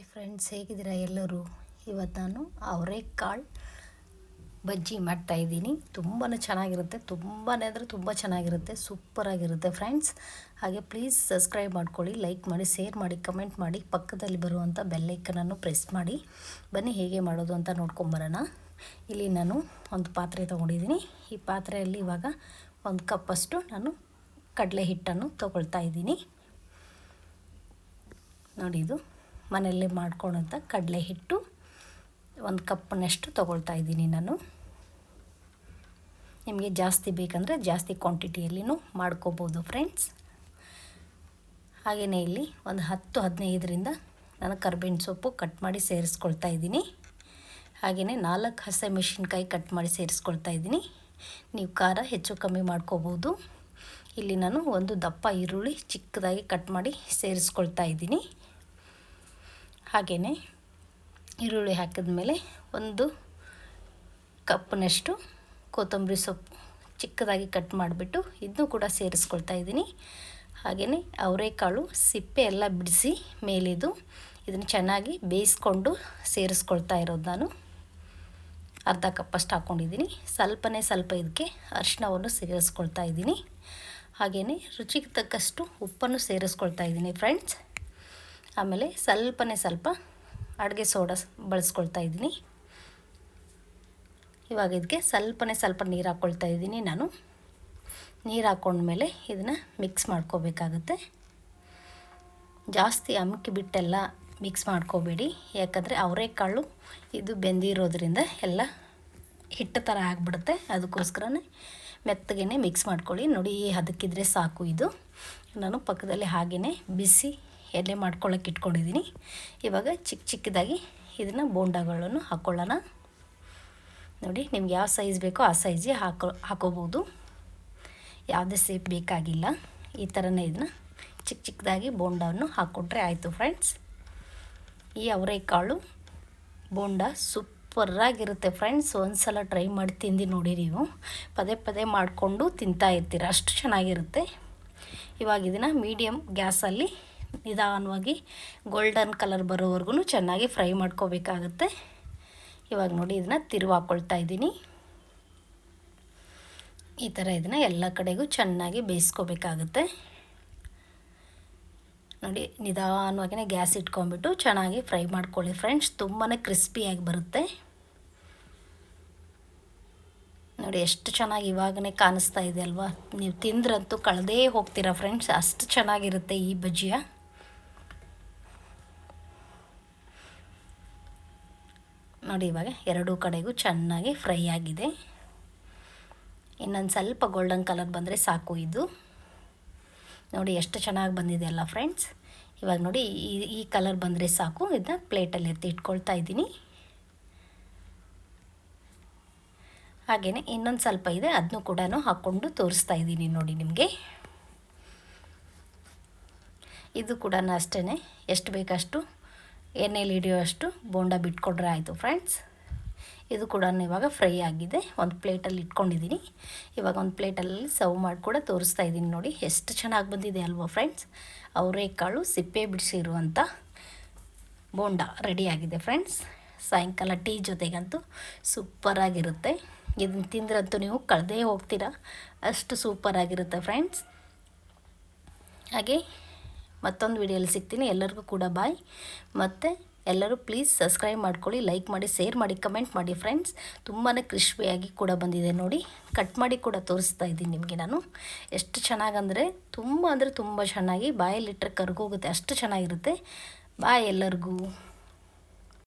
Hi friends ಹೇಗಿದ್ದೀರಾ ಎಲ್ಲರೂ? ಇವತ್ತು ನಾನು ಅವರೆಕಾಳು ಬಜ್ಜಿ ಮಾಡ್ತಾಯಿದ್ದೀನಿ ತುಂಬಾ ಚೆನ್ನಾಗಿರುತ್ತೆ. ತುಂಬಾ ಅಂದರೆ ತುಂಬ ಚೆನ್ನಾಗಿರುತ್ತೆ. ಸೂಪರಾಗಿರುತ್ತೆ ಫ್ರೆಂಡ್ಸ್ ಹಾಗೆ ಪ್ಲೀಸ್ ಸಬ್ಸ್ಕ್ರೈಬ್ ಮಾಡ್ಕೊಳ್ಳಿ ಲೈಕ್ ಮಾಡಿ ಶೇರ್ ಮಾಡಿ ಕಮೆಂಟ್ ಮಾಡಿ, ಪಕ್ಕದಲ್ಲಿ ಬರುವಂಥ ಬೆಲ್ಲೈಕನನ್ನು ಪ್ರೆಸ್ ಮಾಡಿ. ಬನ್ನಿ, ಹೇಗೆ ಮಾಡೋದು ಅಂತ ನೋಡ್ಕೊಂಬರೋಣ ಇಲ್ಲಿ ನಾನು ಒಂದು ಪಾತ್ರೆ ತೊಗೊಂಡಿದ್ದೀನಿ. ಈ ಪಾತ್ರೆಯಲ್ಲಿ ಇವಾಗ ಒಂದು ಕಪ್ಪಷ್ಟು ನಾನು ಕಡಲೆ ಹಿಟ್ಟನ್ನು ತೊಗೊಳ್ತಾ ಇದ್ದೀನಿ. ನೋಡಿ ಇದು. ಮನೆಯಲ್ಲೇ ಮಾಡ್ಕೊಳೋಂಥ ಕಡಲೆ ಹಿಟ್ಟು ಒಂದು ಕಪ್ನಷ್ಟು ತೊಗೊಳ್ತಾ ಇದ್ದೀನಿ ನಾನು. ನಿಮಗೆ ಜಾಸ್ತಿ ಬೇಕಂದರೆ ಜಾಸ್ತಿ ಕ್ವಾಂಟಿಟಿಯಲ್ಲಿನೂ ಮಾಡ್ಕೋಬೋದು ಫ್ರೆಂಡ್ಸ್. ಹಾಗೆಯೇ ಇಲ್ಲಿ ಒಂದು ಹತ್ತು ಹದಿನೈದರಿಂದ ನಾನು ಕರ್ಬೇವಿನ ಸೊಪ್ಪು ಕಟ್ ಮಾಡಿ ಸೇರಿಸ್ಕೊಳ್ತಾ ಇದ್ದೀನಿ. ಹಾಗೆಯೇ ನಾಲ್ಕು ಹಸೆ ಮೆಣಸಿನ್ಕಾಯಿ ಕಟ್ ಮಾಡಿ ಸೇರಿಸ್ಕೊಳ್ತಾ ಇದ್ದೀನಿ. ನೀವು ಖಾರ ಹೆಚ್ಚು ಕಮ್ಮಿ ಮಾಡ್ಕೋಬೋದು. ಇಲ್ಲಿ ನಾನು ಒಂದು ದಪ್ಪ ಈರುಳ್ಳಿ ಚಿಕ್ಕದಾಗಿ ಕಟ್ ಮಾಡಿ ಸೇರಿಸ್ಕೊಳ್ತಾ ಇದ್ದೀನಿ. ಹಾಗೆಯೇ ಈರುಳ್ಳಿ ಹಾಕಿದ ಮೇಲೆ ಒಂದು ಕಪ್ನಷ್ಟು ಕೊತ್ತಂಬರಿ ಸೊಪ್ಪು ಚಿಕ್ಕದಾಗಿ ಕಟ್ ಮಾಡಿಬಿಟ್ಟು ಇದನ್ನು ಕೂಡ ಸೇರಿಸ್ಕೊಳ್ತಾ ಇದ್ದೀನಿ. ಹಾಗೆಯೇ ಅವರೆಕಾಳು ಸಿಪ್ಪೆ ಎಲ್ಲ ಬಿಡಿಸಿ ಮೇಲಿದು ಇದನ್ನು ಚೆನ್ನಾಗಿ ಬೇಯಿಸ್ಕೊಂಡು ಸೇರಿಸ್ಕೊಳ್ತಾ ಇರೋದು ನಾನು. ಅರ್ಧ ಕಪ್ಪಷ್ಟು ಹಾಕ್ಕೊಂಡಿದ್ದೀನಿ ಸ್ವಲ್ಪನೇ ಸ್ವಲ್ಪ ಇದಕ್ಕೆ ಅರಿಶಿನವನ್ನು ಸೇರಿಸ್ಕೊಳ್ತಾ ಇದ್ದೀನಿ. ಹಾಗೆಯೇ ರುಚಿಗೆ ತಕ್ಕಷ್ಟು ಉಪ್ಪನ್ನು ಸೇರಿಸ್ಕೊಳ್ತಾ ಇದ್ದೀನಿ ಫ್ರೆಂಡ್ಸ್ ಆಮೇಲೆ ಸ್ವಲ್ಪನೇ ಸ್ವಲ್ಪ ಅಡುಗೆ ಸೋಡಾ ಬಳಸ್ಕೊಳ್ತಾ ಇದ್ದೀನಿ. ಇವಾಗ ಇದಕ್ಕೆ ಸ್ವಲ್ಪನೇ ಸ್ವಲ್ಪ ನೀರು ಹಾಕ್ಕೊಳ್ತಾ ಇದ್ದೀನಿ ನಾನು. ನೀರು ಹಾಕ್ಕೊಂಡ್ಮೇಲೆ ಇದನ್ನು ಮಿಕ್ಸ್ ಮಾಡ್ಕೋಬೇಕಾಗತ್ತೆ. ಜಾಸ್ತಿ ಅಮಕಿ ಬಿಟ್ಟೆಲ್ಲ ಮಿಕ್ಸ್ ಮಾಡ್ಕೋಬೇಡಿ. ಯಾಕಂದರೆ ಅವರೆಕಾಳು ಇದು ಬೆಂದಿರೋದ್ರಿಂದ ಎಲ್ಲ ಹಿಟ್ಟು ಥರ ಆಗಿಬಿಡುತ್ತೆ. ಅದಕ್ಕೋಸ್ಕರನೇ ಮೆತ್ತಗೆ ಮಿಕ್ಸ್ ಮಾಡ್ಕೊಳ್ಳಿ. ನೋಡಿ, ಅದಕ್ಕಿದ್ರೆ ಸಾಕು ಇದು. ನಾನು ಪಕ್ಕದಲ್ಲಿ ಹಾಗೆಯೇ ಬಿಸಿ ಎಲೆ ಮಾಡ್ಕೊಳ್ಳೋಕೆ ಇಟ್ಕೊಂಡಿದ್ದೀನಿ ಇವಾಗ ಚಿಕ್ಕ ಚಿಕ್ಕದಾಗಿ ಇದನ್ನು ಬೋಂಡಾಗಳನ್ನು ಹಾಕ್ಕೊಳ್ಳೋಣ ನೋಡಿ, ನಿಮ್ಗೆ ಯಾವ ಸೈಜ್ ಬೇಕೋ ಆ ಸೈಜಿಗೆ ಹಾಕೋ, ಹಾಕೋಬೋದು. ಯಾವುದೇ ಸೇಪ್ ಬೇಕಾಗಿಲ್ಲ. ಈ ಥರನೇ ಇದನ್ನ ಚಿಕ್ಕ ಚಿಕ್ಕದಾಗಿ ಬೋಂಡವನ್ನು ಹಾಕ್ಕೊಟ್ರೆ ಆಯಿತು ಫ್ರೆಂಡ್ಸ್ ಈ ಅವರೆಕಾಳು ಬೋಂಡ ಸೂಪರಾಗಿರುತ್ತೆ ಫ್ರೆಂಡ್ಸ್ ಒಂದು ಸಲ ಟ್ರೈ ಮಾಡಿ ತಿಂದು ನೋಡಿ ನೀವು. ಪದೇ ಪದೇ ಮಾಡಿಕೊಂಡು ತಿಂತಾ ಇರ್ತೀರ. ಅಷ್ಟು ಚೆನ್ನಾಗಿರುತ್ತೆ. ಇವಾಗ ಇದನ್ನು ಮೀಡಿಯಮ್ ಗ್ಯಾಸಲ್ಲಿ ನಿಧಾನವಾಗಿ ಗೋಲ್ಡನ್ ಕಲರ್ ಬರೋವರೆಗೂ ಚೆನ್ನಾಗಿ ಫ್ರೈ ಮಾಡ್ಕೋಬೇಕಾಗತ್ತೆ. ಇವಾಗ ನೋಡಿ ಇದನ್ನು ತಿರುವು ಇದ್ದೀನಿ. ಈ ಥರ ಇದನ್ನು ಎಲ್ಲ ಕಡೆಗೂ ಚೆನ್ನಾಗಿ ಬೇಯಿಸ್ಕೋಬೇಕಾಗತ್ತೆ. ನೋಡಿ, ನಿಧಾನವಾಗಿನೇ ಗ್ಯಾಸ್ ಇಟ್ಕೊಂಡ್ಬಿಟ್ಟು ಚೆನ್ನಾಗಿ ಫ್ರೈ ಮಾಡ್ಕೊಳ್ಳಿ ಫ್ರೆಂಡ್ಸ್ ತುಂಬಾ ಕ್ರಿಸ್ಪಿಯಾಗಿ ಬರುತ್ತೆ. ನೋಡಿ, ಎಷ್ಟು ಚೆನ್ನಾಗಿ ಇವಾಗನೇ ಕಾಣಿಸ್ತಾ ಇದೆ ಅಲ್ವಾ? ನೀವು ತಿಂದ್ರಂತೂ ಕಳೆದೇ ಹೋಗ್ತೀರಾ ಫ್ರೆಂಡ್ಸ್ ಅಷ್ಟು ಚೆನ್ನಾಗಿರುತ್ತೆ ಈ ಬಜ್ಜಿಯ. ನೋಡಿ, ಇವಾಗ ಎರಡೂ ಕಡೆಗೂ ಚೆನ್ನಾಗಿ ಫ್ರೈ ಆಗಿದೆ. ಇನ್ನೊಂದು ಸ್ವಲ್ಪ ಗೋಲ್ಡನ್ ಕಲರ್ ಬಂದರೆ ಸಾಕು ಇದು. ನೋಡಿ, ಎಷ್ಟು ಚೆನ್ನಾಗಿ ಬಂದಿದೆ ಅಲ್ಲ ಫ್ರೆಂಡ್ಸ್ ಇವಾಗ ನೋಡಿ, ಈ ಈ ಕಲರ್ ಬಂದರೆ ಸಾಕು. ಇದನ್ನ ಪ್ಲೇಟಲ್ಲಿ ಎತ್ತಿ ಇಟ್ಕೊಳ್ತಾ ಇದ್ದೀನಿ. ಹಾಗೆಯೇ ಇನ್ನೊಂದು ಸ್ವಲ್ಪ ಇದೆ ಅದನ್ನು ಕೂಡ ಹಾಕ್ಕೊಂಡು ತೋರಿಸ್ತಾ ಇದ್ದೀನಿ ನೋಡಿ ನಿಮಗೆ. ಇದು ಕೂಡ ಅಷ್ಟೇ ಎಷ್ಟು ಬೇಕಷ್ಟು? ಎಣ್ಣೆಲಿ ಹಿಡಿಯೋಷ್ಟು ಬೋಂಡ ಬಿಟ್ಕೊಂಡ್ರೆ ಆಯಿತು ಫ್ರೆಂಡ್ಸ್. ಇದು ಕೂಡ ಇವಾಗ ಫ್ರೈ ಆಗಿದೆ. ಒಂದು ಪ್ಲೇಟಲ್ಲಿ ಇಟ್ಕೊಂಡಿದ್ದೀನಿ. ಇವಾಗ ಒಂದು ಪ್ಲೇಟಲ್ಲಿ ಸರ್ವ್ ಮಾಡಿ ಕೂಡ ತೋರಿಸ್ತಾ ಇದ್ದೀನಿ ನೋಡಿ. ಎಷ್ಟು ಚೆನ್ನಾಗಿ ಬಂದಿದೆ ಅಲ್ವಾ ಫ್ರೆಂಡ್ಸ್. ಅವರೇಕಾಳು ಸಿಪ್ಪೆ ಬಿಡಿಸಿರುವಂಥ ಬೋಂಡ ರೆಡಿಯಾಗಿದೆ ಫ್ರೆಂಡ್ಸ್. ಸಾಯಂಕಾಲ ಟೀ ಜೊತೆಗಂತೂ ಸೂಪರಾಗಿರುತ್ತೆ ಇದನ್ನು ತಿಂದ್ರಂತೂ ನೀವು ಕಳೆದೇ ಹೋಗ್ತೀರಾ. ಅಷ್ಟು ಸೂಪರಾಗಿರುತ್ತೆ ಫ್ರೆಂಡ್ಸ್. ಹಾಗೆ ಮತ್ತೊಂದು ವಿಡಿಯೋಲಿ ಸಿಗ್ತೀನಿ. ಎಲ್ಲರಿಗೂ ಕೂಡ ಬಾಯ್. ಮತ್ತು ಎಲ್ಲರೂ ಪ್ಲೀಸ್ ಸಬ್ಸ್ಕ್ರೈಬ್ ಮಾಡ್ಕೊಳ್ಳಿ, ಲೈಕ್ ಮಾಡಿ, ಶೇರ್ ಮಾಡಿ, ಕಮೆಂಟ್ ಮಾಡಿ ಫ್ರೆಂಡ್ಸ್. ತುಂಬಾ ಕ್ರಿಸ್ಪಿಯಾಗಿ ಕೂಡ ಬಂದಿದೆ ನೋಡಿ. ಕಟ್ ಮಾಡಿ ಕೂಡ ತೋರಿಸ್ತಾ ಇದ್ದೀನಿ ನಿಮಗೆ ನಾನು. ಎಷ್ಟು ಚೆನ್ನಾಗಂದರೆ ತುಂಬ ಅಂದರೆ ತುಂಬ ಚೆನ್ನಾಗಿ ಬಾಯಲ್ಲಿಟ್ಟರೆ ಕರ್ಗೋಗುತ್ತೆ. ಅಷ್ಟು ಚೆನ್ನಾಗಿರುತ್ತೆ. ಬಾಯ್ ಎಲ್ಲರಿಗೂ.